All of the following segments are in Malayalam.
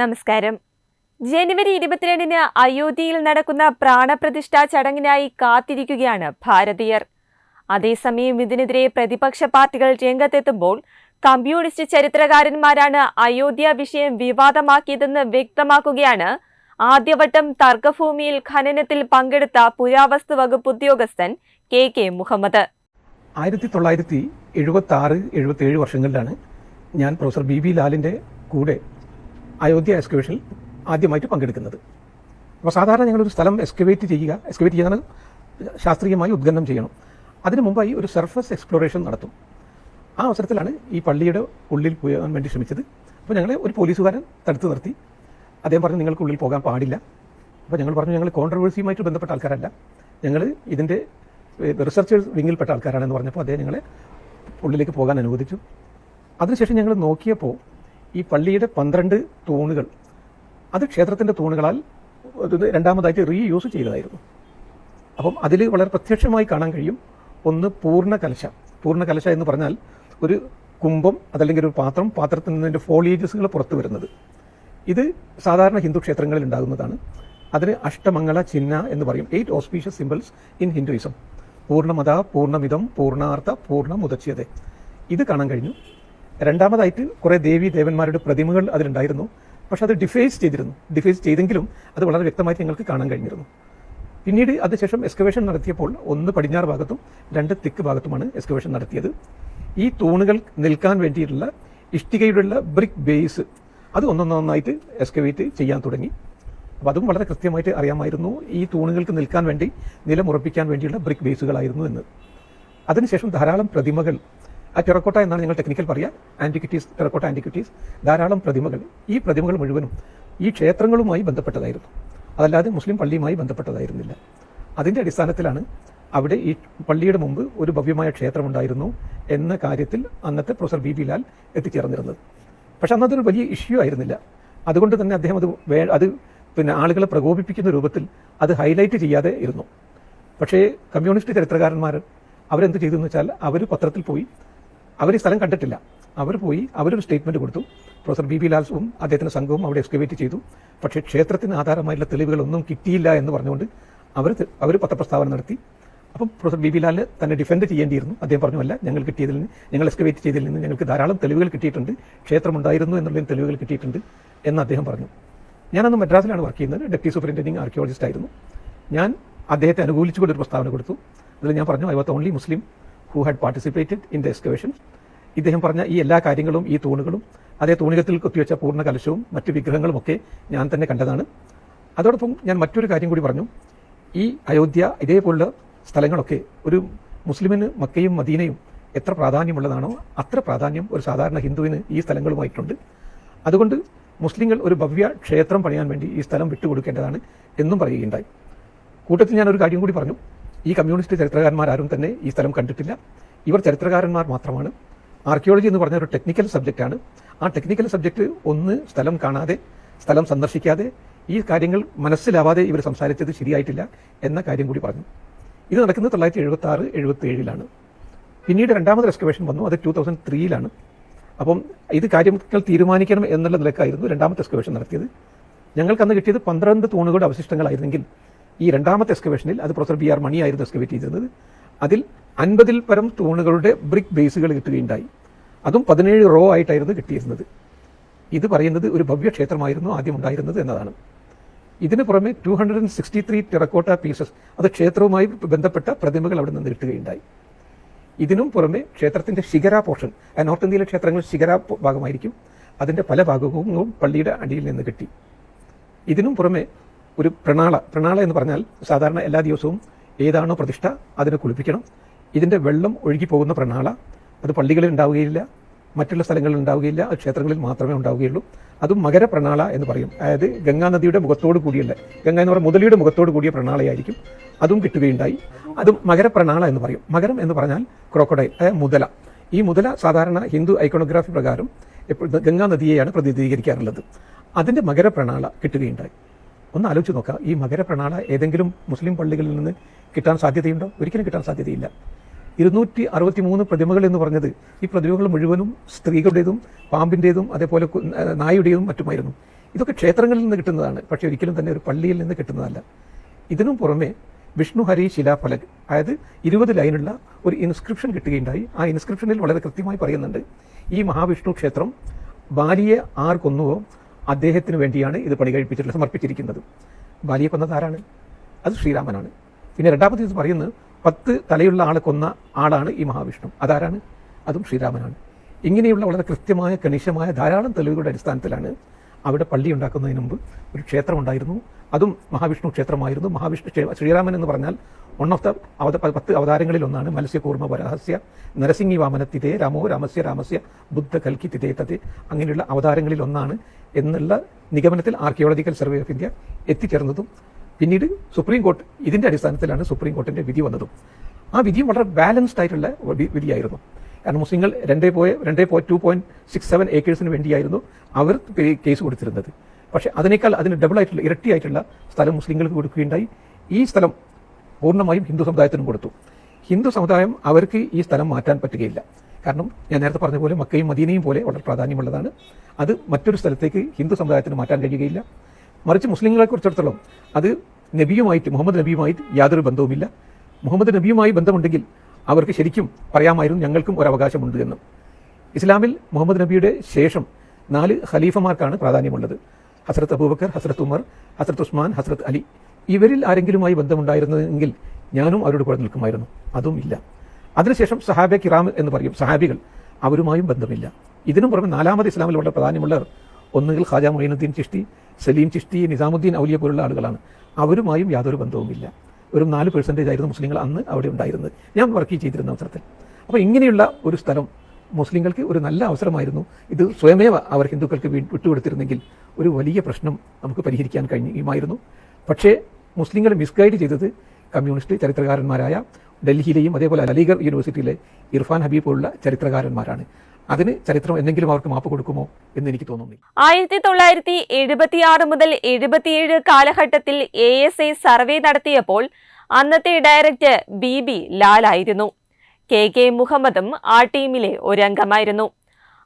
നമസ്കാരം. ജനുവരി ഇരുപത്തിരണ്ടിന് അയോധ്യയിൽ നടക്കുന്ന പ്രാണപ്രതിഷ്ഠാ ചടങ്ങിനായി കാത്തിരിക്കുകയാണ് ഭാരതീയർ. അതേസമയം ഇതിനെതിരെ പ്രതിപക്ഷ പാർട്ടികൾ രംഗത്തെത്തുമ്പോൾ കമ്മ്യൂണിസ്റ്റ് ചരിത്രകാരന്മാരാണ് അയോധ്യ വിഷയം വിവാദമാക്കിയതെന്ന് വ്യക്തമാക്കുകയാണ് ആദ്യവട്ടം തർക്കഭൂമിയിൽ ഖനനത്തിൽ പങ്കെടുത്ത പുരാവസ്തു വകുപ്പ് ഉദ്യോഗസ്ഥൻ കെ കെ മുഹമ്മദ്. ആയിരത്തി തൊള്ളായിരത്തി എഴുപത്തി ആറ് എഴുപത്തി ഏഴ് വർഷങ്ങളിലാണ് ഞാൻ പ്രൊഫസർ ബി ബി ലാലിന്റെ കൂടെ അയോധ്യ എക്സ്കവേഷനിൽ ആദ്യമായിട്ട് പങ്കെടുക്കുന്നത്. അപ്പോൾ സാധാരണ ഞങ്ങളൊരു സ്ഥലം എക്സ്കവേറ്റ് ചെയ്യുക എക്സ്കവേറ്റ് ചെയ്യാൻ ശാസ്ത്രീയമായി ഉദ്ഘാടനം ചെയ്യണം. അതിനു മുമ്പായി ഒരു സർഫസ് എക്സ്പ്ലോറേഷൻ നടത്തും. ആ അവസരത്തിലാണ് ഈ പള്ളിയുടെ ഉള്ളിൽ പോകാൻ വേണ്ടി ശ്രമിച്ചത്. അപ്പോൾ ഞങ്ങളെ ഒരു പോലീസുകാരൻ തടുത്തു നിർത്തി. അദ്ദേഹം പറഞ്ഞു നിങ്ങൾക്ക് ഉള്ളിൽ പോകാൻ പാടില്ല. അപ്പോൾ ഞങ്ങൾ പറഞ്ഞു ഞങ്ങൾ കോൺട്രവേഴ്സിയുമായിട്ട് ബന്ധപ്പെട്ട ആൾക്കാരല്ല. ഞങ്ങൾ ഇതിന്റെ റിസർച്ചേഴ്സ് വിങ്ങിൽപ്പെട്ട ആൾക്കാരാണെന്ന് പറഞ്ഞപ്പോൾ അദ്ദേഹം ഞങ്ങളെ ഉള്ളിലേക്ക് പോകാൻ അനുവദിച്ചു. അതിനുശേഷം ഞങ്ങൾ നോക്കിയപ്പോൾ ഈ പള്ളിയുടെ പന്ത്രണ്ട് തൂണുകൾ. അത് ക്ഷേത്രത്തിന്റെ തൂണുകളാൽ രണ്ടാമതായിട്ട് റീയൂസ് ചെയ്തതായിരുന്നു. അപ്പം അതിൽ വളരെ പ്രത്യക്ഷമായി കാണാൻ കഴിയും ഒന്ന് പൂർണ കലശ പൂർണ കലശ എന്ന് പറഞ്ഞാൽ ഒരു കുംഭം അതല്ലെങ്കിൽ ഒരു പാത്രം പാത്രത്തിൽ നിന്നതിന്റെ ഫോളിയേജസുകൾ പുറത്തു വരുന്നത്. ഇത് സാധാരണ ഹിന്ദു ക്ഷേത്രങ്ങളിൽ ഉണ്ടാകുന്നതാണ്. അതിന് അഷ്ടമംഗള ചിഹ്ന എന്ന് പറയും. Eight auspicious symbols in Hinduism പൂർണമത പൂർണമിതം പൂർണാർത്ഥ പൂർണ മുതച്യത ഇത് കാണാൻ കഴിഞ്ഞു. രണ്ടാമതായിട്ട് കുറേ ദേവി ദേവന്മാരുടെ പ്രതിമകൾ അതിലുണ്ടായിരുന്നു. പക്ഷെ അത് ഡിഫേസ് ചെയ്തിരുന്നു. ഡിഫേസ് ചെയ്തെങ്കിലും അത് വളരെ വ്യക്തമായിട്ട് ഞങ്ങൾക്ക് കാണാൻ കഴിഞ്ഞിരുന്നു. പിന്നീട് അതിനുശേഷം എക്സ്കവേഷൻ നടത്തിയപ്പോൾ ഒന്ന് പടിഞ്ഞാറ് ഭാഗത്തും രണ്ട് തെക്ക് ഭാഗത്തുമാണ് എക്സ്കവേഷൻ നടത്തിയത്. ഈ തൂണുകൾ നിൽക്കാൻ വേണ്ടിയിട്ടുള്ള ഇഷ്ടികയുടെ ബ്രിക് ബേസ് അത് ഒന്നൊന്നൊന്നായിട്ട് എക്സ്കവേറ്റ് ചെയ്യാൻ തുടങ്ങി. അപ്പോൾ അതും വളരെ കൃത്യമായിട്ട് അറിയാമായിരുന്നു ഈ തൂണുകൾക്ക് നിൽക്കാൻ വേണ്ടി നിലമുറപ്പിക്കാൻ വേണ്ടിയുള്ള ബ്രിക് ബേസുകളായിരുന്നു എന്ന്. അതിനുശേഷം ധാരാളം പ്രതിമകൾ ആ ടെറക്കോട്ട എന്നാണ് ഞങ്ങൾ ടെക്നിക്കൽ പറയുക. ആന്റിക്വിറ്റീസ് ടെറക്കോട്ട ആന്റിക്വിറ്റീസ് ധാരാളം പ്രതിമകൾ. ഈ പ്രതിമകൾ മുഴുവനും ഈ ക്ഷേത്രങ്ങളുമായി ബന്ധപ്പെട്ടതായിരുന്നു. അതല്ലാതെ മുസ്ലിം പള്ളിയുമായി ബന്ധപ്പെട്ടതായിരുന്നില്ല. അതിന്റെ അടിസ്ഥാനത്തിലാണ് അവിടെ ഈ പള്ളിയുടെ മുമ്പ് ഒരു ഭവ്യമായ ക്ഷേത്രമുണ്ടായിരുന്നു എന്ന കാര്യത്തിൽ അന്നത്തെ പ്രൊഫസർ ബി. ബി ലാൽ എത്തിച്ചേർന്നിരുന്നത്. പക്ഷെ അന്നതൊരു വലിയ ഇഷ്യൂ ആയിരുന്നില്ല. അതുകൊണ്ട് തന്നെ അദ്ദേഹം അത് വേ അത് പിന്നെ ആളുകളെ പ്രകോപിപ്പിക്കുന്ന രൂപത്തിൽ അത് ഹൈലൈറ്റ് ചെയ്യാതെ ഇരുന്നു. പക്ഷേ കമ്മ്യൂണിസ്റ്റ് ചരിത്രകാരന്മാർ അവരെന്ത് ചെയ്തു എന്ന് വെച്ചാൽ അവർ പത്രത്തിൽ പോയി അവർ ഈ സ്ഥലം കണ്ടിട്ടില്ല. അവർ പോയി അവരൊരു സ്റ്റേറ്റ്മെന്റ് കൊടുത്തു. പ്രൊഫസർ ബി ബി ലാൽസും അദ്ദേഹത്തിന്റെ സംഘവും അവിടെ എക്സ്കവേറ്റ് ചെയ്തു. പക്ഷേ ക്ഷേത്രത്തിന് ആധാരമായിട്ടുള്ള തെളിവുകളൊന്നും കിട്ടിയില്ല എന്ന് പറഞ്ഞുകൊണ്ട് അവർ അവർ പത്രപ്രസ്താവന നടത്തി. അപ്പം പ്രൊഫസർ ബി ബി ലാലിന് തന്നെ ഡിഫെൻഡ് ചെയ്യേണ്ടിയിരുന്നു. അദ്ദേഹം പറഞ്ഞു അല്ല ഞങ്ങൾ കിട്ടിയതിൽ നിന്ന് ഞങ്ങൾ എക്സ്കവേറ്റ് ചെയ്തതിൽ നിന്ന് ഞങ്ങൾക്ക് ധാരാളം തെളിവുകൾ കിട്ടിയിട്ടുണ്ട്. ക്ഷേത്രമുണ്ടായിരുന്നു എന്നുള്ളതിന് തെളിവുകൾ കിട്ടിയിട്ടുണ്ട് എന്ന് അദ്ദേഹം പറഞ്ഞു. ഞാനന്ന് മദ്രാസിലാണ് വർക്ക് ചെയ്യുന്നത്. ഡെപ്യൂട്ടി സൂപ്രിന്റെൻഡിങ് ആർക്കിയോളജിസ്റ്റ് ആയിരുന്നു. ഞാൻ അദ്ദേഹത്തെ അനുകൂലിച്ചുകൊണ്ട് ഒരു പ്രസ്താവന കൊടുത്തു. അതിൽ ഞാൻ പറഞ്ഞു I was only Muslim who had participated in the excavation ഇദ്ദേഹം പറഞ്ഞ ഈ എല്ലാ കാര്യങ്ങളും ഈ തൂണുകളും അതേ തൂണികത്തിൽ കുത്തിവെച്ച പൂർണ കലശവും മറ്റു വിഗ്രഹങ്ങളും ഒക്കെ ഞാൻ തന്നെ കണ്ടതാണ്. അതോടൊപ്പം ഞാൻ മറ്റൊരു കാര്യം കൂടി പറഞ്ഞു. ഈ അയോധ്യ ഇതേപോലുള്ള സ്ഥലങ്ങളൊക്കെ ഒരു മുസ്ലിമിന് മക്കയും മദീനയും എത്ര പ്രാധാന്യമുള്ളതാണോ അത്ര പ്രാധാന്യം ഒരു സാധാരണ ഹിന്ദുവിന് ഈ സ്ഥലങ്ങളുമായിട്ടുണ്ട്. അതുകൊണ്ട് മുസ്ലിങ്ങൾ ഒരു ഭവ്യ ക്ഷേത്രം പണിയാൻ വേണ്ടി ഈ സ്ഥലം വിട്ടുകൊടുക്കേണ്ടതാണ് എന്നും പറയുകയുണ്ടായി. കൂട്ടത്തിൽ ഞാൻ ഒരു കാര്യം കൂടി പറഞ്ഞു. ഈ കമ്മ്യൂണിസ്റ്റ് ചരിത്രകാരന്മാരാരും തന്നെ ഈ സ്ഥലം കണ്ടിട്ടില്ല. ഇവർ ചരിത്രകാരന്മാർ മാത്രമാണ്. ആർക്കിയോളജി എന്ന് പറഞ്ഞ ഒരു ടെക്നിക്കൽ സബ്ജക്റ്റാണ് ആ ടെക്നിക്കൽ സബ്ജക്റ്റ് ഒന്ന് സ്ഥലം കാണാതെ സ്ഥലം സന്ദർശിക്കാതെ ഈ കാര്യങ്ങൾ മനസ്സിലാവാതെ ഇവർ സംസാരിച്ചത് ശരിയായിട്ടില്ല എന്ന കാര്യം കൂടി പറഞ്ഞു. ഇത് നടക്കുന്നത് തൊള്ളായിരത്തി എഴുപത്തി ആറ് എഴുപത്തി ഏഴിലാണ് പിന്നീട് രണ്ടാമത് എക്സ്കവേഷൻ വന്നു അത് ടൂ തൗസൻഡ് ത്രീയിലാണ്. അപ്പം ഇത് കാര്യങ്ങൾ തീരുമാനിക്കണം എന്നുള്ള നിലക്കായിരുന്നു രണ്ടാമത്തെ എക്സ്കവേഷൻ നടത്തിയത്. ഞങ്ങൾക്ക് അന്ന് കിട്ടിയത് പന്ത്രണ്ട് തൂണുകളുടെ അവശിഷ്ടങ്ങളായിരുന്നെങ്കിൽ ഈ രണ്ടാമത്തെ എക്സ്കവേഷനിൽ അത് പ്രൊഫസർ ബി ആർ മണിയായിരുന്നു എക്സ്കവേറ്റ് ചെയ്തിരുന്നത്. അതിൽ അൻപതിൽ പരം തൂണുകളുടെ ബ്രിക് ബേസുകൾ കിട്ടുകയുണ്ടായി. അതും പതിനേഴ് റോ ആയിട്ടായിരുന്നു കിട്ടിയിരുന്നത്. ഇത് പറയുന്നത് ഒരു ഭവ്യ ക്ഷേത്രമായിരുന്നു ആദ്യം ഉണ്ടായിരുന്നത് എന്നതാണ്. ഇതിന് പുറമെ two hundred and sixty three terracotta pieces അത് ക്ഷേത്രവുമായി ബന്ധപ്പെട്ട പ്രതിമകൾ അവിടെ നിന്ന് കിട്ടുകയുണ്ടായി. ഇതിനും പുറമെ ക്ഷേത്രത്തിന്റെ ശിഖര പോർഷൻ നോർത്ത് ഇന്ത്യയിലെ ക്ഷേത്രങ്ങൾ ശിഖര ഭാഗമായിരിക്കും. അതിന്റെ പല ഭാഗവും പള്ളിയുടെ അടിയിൽ നിന്ന് കിട്ടി. ഇതിനും പുറമെ ഒരു പ്രണാള പ്രണാള എന്ന് പറഞ്ഞാൽ സാധാരണ എല്ലാ ദിവസവും ഏതാണോ പ്രതിഷ്ഠ അതിനെ കുളിപ്പിക്കണം. ഇതിന്റെ വെള്ളം ഒഴുകി പോകുന്ന പ്രണാള അത് പള്ളികളിൽ ഉണ്ടാവുകയില്ല മറ്റുള്ള സ്ഥലങ്ങളിൽ ഉണ്ടാവുകയില്ല അത് ക്ഷേത്രങ്ങളിൽ മാത്രമേ ഉണ്ടാവുകയുള്ളൂ. അതും മകര പ്രണാള എന്ന് പറയും. അതായത് ഗംഗാ നദിയുടെ മുഖത്തോട് കൂടിയല്ല ഗംഗ എന്ന് പറയുന്ന മുതലിയുടെ മുഖത്തോട് കൂടിയ പ്രണാളയായിരിക്കും. അതും കിട്ടുകയുണ്ടായി. അതും മകര പ്രണാള എന്ന് പറയും. മകരം എന്ന് പറഞ്ഞാൽ ക്രോക്കഡൈൽ അതായത് മുതല. ഈ മുതല സാധാരണ ഹിന്ദു ഐക്കോണോഗ്രാഫി പ്രകാരം എപ്പോഴും ഗംഗാ നദിയെയാണ് പ്രതിനിധീകരിക്കാറുള്ളത്. അതിന്റെ മകര പ്രണാള കിട്ടുകയുണ്ടായി. ഒന്ന് ആലോചിച്ച് നോക്കുക. ഈ മകര പ്രണാള ഏതെങ്കിലും മുസ്ലിം പള്ളികളിൽ നിന്ന് കിട്ടാൻ സാധ്യതയുണ്ടോ? ഒരിക്കലും കിട്ടാൻ സാധ്യതയില്ല. ഇരുന്നൂറ്റി അറുപത്തി മൂന്ന് പ്രതിമകൾ എന്ന് പറഞ്ഞത് ഈ പ്രതിമകൾ മുഴുവനും സ്ത്രീകളുടേതും പാമ്പിന്റെതും അതേപോലെ നായുടേതും മറ്റുമായിരുന്നു. ഇതൊക്കെ ക്ഷേത്രങ്ങളിൽ നിന്ന് കിട്ടുന്നതാണ്. പക്ഷേ ഒരിക്കലും തന്നെ ഒരു പള്ളിയിൽ നിന്ന് കിട്ടുന്നതല്ല. ഇതിനും പുറമെ വിഷ്ണു ഹരി ശിലാഫലക് അതായത് ഇരുപത് ലൈനുള്ള ഒരു ഇൻസ്ക്രിപ്ഷൻ കിട്ടുകയുണ്ടായി. ആ ഇൻസ്ക്രിപ്ഷനിൽ വളരെ കൃത്യമായി പറയുന്നുണ്ട് ഈ മഹാവിഷ്ണു ക്ഷേത്രം ബാലിയെ ആർ കൊന്നുവോ അദ്ദേഹത്തിന് വേണ്ടിയാണ് ഇത് പണി കഴിപ്പിച്ചിട്ടുള്ളത് സമർപ്പിച്ചിരിക്കുന്നത്. ബാലിയെ കൊന്നത് ആരാണ്? അത് ശ്രീരാമനാണ്. പിന്നെ രണ്ടാമത്തെ ഇത് പറയുന്നത് പത്ത് തലയുള്ള ആളെ കൊന്ന ആളാണ് ഈ മഹാവിഷ്ണു. അതാരാണ്? അതും ശ്രീരാമനാണ്. ഇങ്ങനെയുള്ള വളരെ കൃത്യമായ കണിശമായ ധാരാളം തെളിവുകളുടെ അടിസ്ഥാനത്തിലാണ് അവിടെ പള്ളി ഉണ്ടാക്കുന്നതിന് മുമ്പ് ഒരു ക്ഷേത്രം ഉണ്ടായിരുന്നു. അതും മഹാവിഷ്ണു ക്ഷേത്രമായിരുന്നു. മഹാവിഷ്ണു ശ്രീരാമൻ എന്ന് പറഞ്ഞാൽ വൺ ഓഫ് ദ അവത പത്ത് അവതാരങ്ങളിൽ ഒന്നാണ്. മത്സ്യകൂർമ്മ വരാഹസ്യ നരസിംഹി വാമനത്തിതേ രാമോ രാമസ്യ രാമസ്യ ബുദ്ധ കൽക്കി തിതേ തതേ അങ്ങനെയുള്ള അവതാരങ്ങളിൽ ഒന്നാണ് എന്നുള്ള നിഗമനത്തിൽ ആർക്കിയോളജിക്കൽ സർവേ ഓഫ് ഇന്ത്യ എത്തിച്ചേർന്നതും പിന്നീട് സുപ്രീം കോർട്ട് ഇതിന്റെ അടിസ്ഥാനത്തിലാണ് സുപ്രീം കോർട്ടിന്റെ വിധി വന്നതും. ആ വിധിയും വളരെ ബാലൻസ്ഡ് ആയിട്ടുള്ള വിധിയായിരുന്നു. കാരണം മുസ്ലിങ്ങൾ രണ്ടേ പോയ രണ്ടേ പോയി ടു പോയിന്റ് സിക്സ് സെവൻ ഏക്കേഴ്സിന് വേണ്ടിയായിരുന്നു അവർ കേസ് കൊടുത്തിരുന്നത്. പക്ഷേ അതിനേക്കാൾ അതിന് ഡബിൾ ആയിട്ടുള്ള ഇരട്ടിയായിട്ടുള്ള സ്ഥലം മുസ്ലിങ്ങൾക്ക് കൊടുക്കുകയുണ്ടായി. ഈ സ്ഥലം പൂർണമായും ഹിന്ദു സമുദായത്തിനും കൊടുത്തു. ഹിന്ദു സമുദായം അവർക്ക് ഈ സ്ഥലം മാറ്റാൻ പറ്റുകയില്ല. കാരണം ഞാൻ നേരത്തെ പറഞ്ഞ പോലെ മക്കയും മദീനയും പോലെ വളരെ പ്രാധാന്യമുള്ളതാണ്. അത് മറ്റൊരു സ്ഥലത്തേക്ക് ഹിന്ദു സമുദായത്തിന് മാറ്റാൻ കഴിയുകയില്ല. മറിച്ച് മുസ്ലിങ്ങളെ കുറിച്ചിടത്തോളം അത് നബിയുമായിട്ട് മുഹമ്മദ് നബിയുമായിട്ട് യാതൊരു ബന്ധവുമില്ല. മുഹമ്മദ് നബിയുമായി ബന്ധമുണ്ടെങ്കിൽ അവർക്ക് ശരിക്കും പറയാമായിരുന്നു ഞങ്ങൾക്കും ഒരു അവകാശമുണ്ട് എന്ന്. ഇസ്ലാമിൽ മുഹമ്മദ് നബിയുടെ ശേഷം നാല് ഖലീഫമാർക്കാണ് പ്രാധാന്യമുള്ളത്. ഹസ്രത്ത് അബൂബക്കർ ഹസ്രത്ത് ഉമർ ഹസ്രത്ത് ഉസ്മാൻ ഹസ്രത്ത് അലി. ഇവരിൽ ആരെങ്കിലുമായി ബന്ധമുണ്ടായിരുന്നെങ്കിൽ ഞാനും അവരോട് കൂടെ നിൽക്കുമായിരുന്നു. അതും ഇല്ല. അതിനുശേഷം സഹാബെ കിറാം എന്ന് പറയും. സഹാബികൾ അവരുമായും ബന്ധമില്ല. ഇതിനും പുറമെ നാലാമത് ഇസ്ലാമിലുള്ള വളരെ പ്രാധാന്യമുള്ളവർ ഒന്നുകിൽ ഖാജ മൊയ്നുദ്ദീൻ ചിഷ്ടി സലീം ചിഷ്ടി നിസാമുദ്ദീൻ ഔലിയ പോലുള്ള ആളുകളാണ്. അവരുമായും യാതൊരു ബന്ധവുമില്ല. ഒരു നാല് പെർസെന്റേജ് ആയിരുന്നു മുസ്ലിങ്ങൾ അന്ന് അവിടെ ഉണ്ടായിരുന്നത്. ഞാൻ വർക്ക് ചെയ്തിരുന്ന അവസരത്തിൽ. അപ്പോൾ ഇങ്ങനെയുള്ള ഒരു സ്ഥലം മുസ്ലിങ്ങൾക്ക് ഒരു നല്ല അവസരമായിരുന്നു. ഇത് സ്വയമേവ അവർ ഹിന്ദുക്കൾക്ക് വിട്ടുകൊടുത്തിരുന്നെങ്കിൽ ഒരു വലിയ പ്രശ്നം നമുക്ക് പരിഹരിക്കാൻ കഴിയുമായിരുന്നു. പക്ഷേ മുസ്ലിങ്ങൾ മിസ്ഗൈഡ് ചെയ്തത് കമ്മ്യൂണിസ്റ്റ് ചരിത്രകാരന്മാരായ ഡൽഹിയിലെയും അതേപോലെ അലിഗർ യൂണിവേഴ്സിറ്റിയിലെ ഇർഫാൻ ഹബീബ് പോലുള്ള ചരിത്രകാരന്മാരാണ്. അതിന് ചരിത്രം എന്തെങ്കിലും അവർക്ക് മാപ്പ് കൊടുക്കുമോ എന്ന് എനിക്ക് തോന്നുന്നു ആയിരത്തി തൊള്ളായിരത്തി എഴുപത്തിയാറ് മുതൽ എഴുപത്തിയേഴ് കാലഘട്ടത്തിൽ എ എസ് ഐ സർവേ നടത്തിയപ്പോൾ അന്നത്തെ ഡയറക്ടർ ബി ബി ലാലായിരുന്നു കെ കെ മുഹമ്മദും ആ ടീമിലെ ഒരംഗമായിരുന്നു.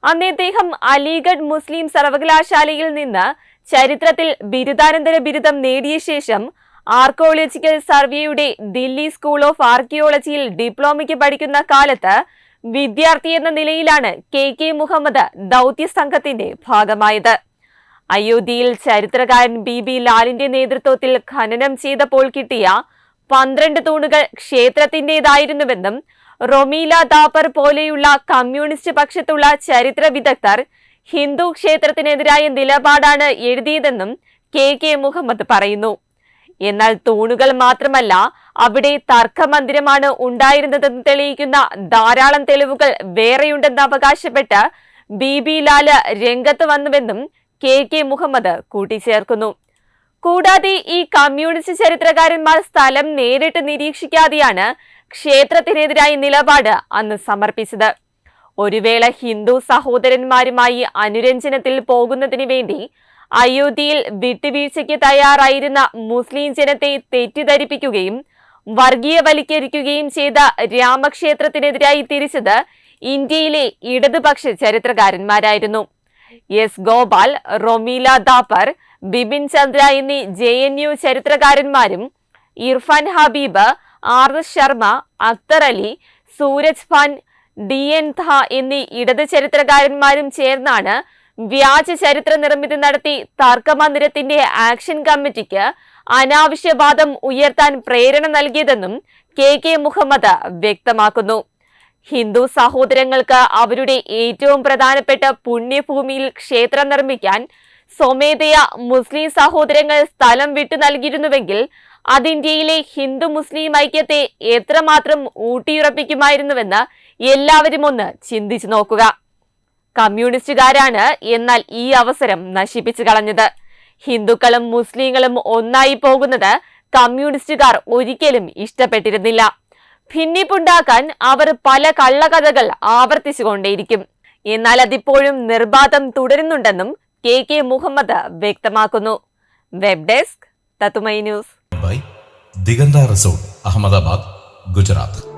അന്ന് ഇദ്ദേഹം അലിഗഡ് മുസ്ലിം സർവകലാശാലയിൽ നിന്ന് ചരിത്രത്തിൽ ബിരുദാനന്തര ബിരുദം നേടിയ ശേഷം ആർക്കോളജിക്കൽ സർവേയുടെ ദില്ലി സ്കൂൾ ഓഫ് ആർക്കിയോളജിയിൽ ഡിപ്ലോമയ്ക്ക് പഠിക്കുന്ന കാലത്ത് വിദ്യാർത്ഥി എന്ന നിലയിലാണ് കെ കെ മുഹമ്മദ് ദൗത്യ സംഘത്തിന്റെ ഭാഗമായത്. അയോധ്യയിൽ ചരിത്രകാരൻ ബി ബി ലാലിന്റെ നേതൃത്വത്തിൽ ഖനനം ചെയ്തപ്പോൾ കിട്ടിയ പന്ത്രണ്ട് തൂണുകൾ ക്ഷേത്രത്തിന്റേതായിരുന്നുവെന്നും റൊമീല ദാപ്പർ പോലെയുള്ള കമ്മ്യൂണിസ്റ്റ് പക്ഷത്തുള്ള ചരിത്ര വിദഗ്ധർ ഹിന്ദു ക്ഷേത്രത്തിനെതിരായ നിലപാടാണ് എഴുതിയതെന്നും കെ കെ മുഹമ്മദ് പറയുന്നു. എന്നാൽ തൂണുകൾ മാത്രമല്ല അവിടെ തർക്കമന്ദിരമാണ് ഉണ്ടായിരുന്നതെന്ന് തെളിയിക്കുന്ന ധാരാളം തെളിവുകൾ വേറെയുണ്ടെന്ന് അവകാശപ്പെട്ട് ബി ബി ലാൽ രംഗത്ത് വന്നുവെന്നും കെ കെ മുഹമ്മദ് കൂട്ടിച്ചേർക്കുന്നു. കൂടാതെ ഈ കമ്മ്യൂണിസ്റ്റ് ചരിത്രകാരന്മാർ സ്ഥലം നേരിട്ട് നിരീക്ഷിക്കാതെയാണ് ക്ഷേത്രത്തിനെതിരായ നിലപാട് അന്ന് സമർപ്പിച്ചത്. ഒരുവേള ഹിന്ദു സഹോദരന്മാരുമായി അനുരഞ്ജനത്തിൽ പോകുന്നതിന് വേണ്ടി അയോധ്യയിൽ വിട്ടുവീഴ്ചയ്ക്ക് തയ്യാറായിരുന്ന മുസ്ലിം ജനത്തെ തെറ്റിദ്ധരിപ്പിക്കുകയും വർഗീയവൽക്കരിക്കുകയും ചെയ്ത രാമക്ഷേത്രത്തിനെതിരായി തിരിച്ചത് ഇന്ത്യയിലെ ഇടതുപക്ഷ ചരിത്രകാരന്മാരായിരുന്നു. എസ്. ഗോപാൽ റൊമീല ദാപ്പർ ബിപിൻ ചന്ദ്ര എന്നീ J N U ചരിത്രകാരന്മാരും Irfan Habib R S Sharma Athar Ali Suraj Khan D N ധ എന്നീ ഇടത് ചരിത്രകാരന്മാരും ചേർന്നാണ് വ്യാജ ചരിത്ര നിർമ്മിതി നടത്തി തർക്കമന്ദിരത്തിന്റെ ആക്ഷൻ കമ്മിറ്റിക്ക് അനാവശ്യവാദം ഉയർത്താൻ പ്രേരണ നൽകിയതെന്നും കെ കെ മുഹമ്മദ് വ്യക്തമാക്കുന്നു. ഹിന്ദു സഹോദരങ്ങൾക്ക് അവരുടെ ഏറ്റവും പ്രധാനപ്പെട്ട പുണ്യഭൂമിയിൽ ക്ഷേത്രം നിർമ്മിക്കാൻ സ്വമേധയ മുസ്ലിം സഹോദരങ്ങൾ സ്ഥലം വിട്ടു നൽകിയിരുന്നുവെങ്കിൽ അത് ഇന്ത്യയിലെ ഹിന്ദു മുസ്ലിം ഐക്യത്തെ എത്രമാത്രം ഊട്ടിയുറപ്പിക്കുമായിരുന്നുവെന്ന് എല്ലാവരും ഒന്ന് ചിന്തിച്ചു നോക്കുക. കമ്മ്യൂണിസ്റ്റുകാരാണ് എന്നാൽ ഈ അവസരം നശിപ്പിച്ചു കളഞ്ഞത്. ഹിന്ദുക്കളും മുസ്ലിങ്ങളും ഒന്നായി പോകുന്നത് കമ്മ്യൂണിസ്റ്റുകാർ ഒരിക്കലും ഇഷ്ടപ്പെട്ടിരുന്നില്ല. ഭിന്നിപ്പുണ്ടാക്കാൻ അവർ പല കള്ളകഥകൾ ആവർത്തിച്ചുകൊണ്ടേയിരിക്കും. എന്നാൽ അതിപ്പോഴും നിർബാധം തുടരുന്നുണ്ടെന്നും കെ കെ മുഹമ്മദ് വ്യക്തമാക്കുന്നു. വെബ് ഡെസ്ക് തത്തുമൈ ന്യൂസ്. ദിഗന്ത റിസോർട്ട് അഹമ്മദാബാദ് ഗുജറാത്ത്.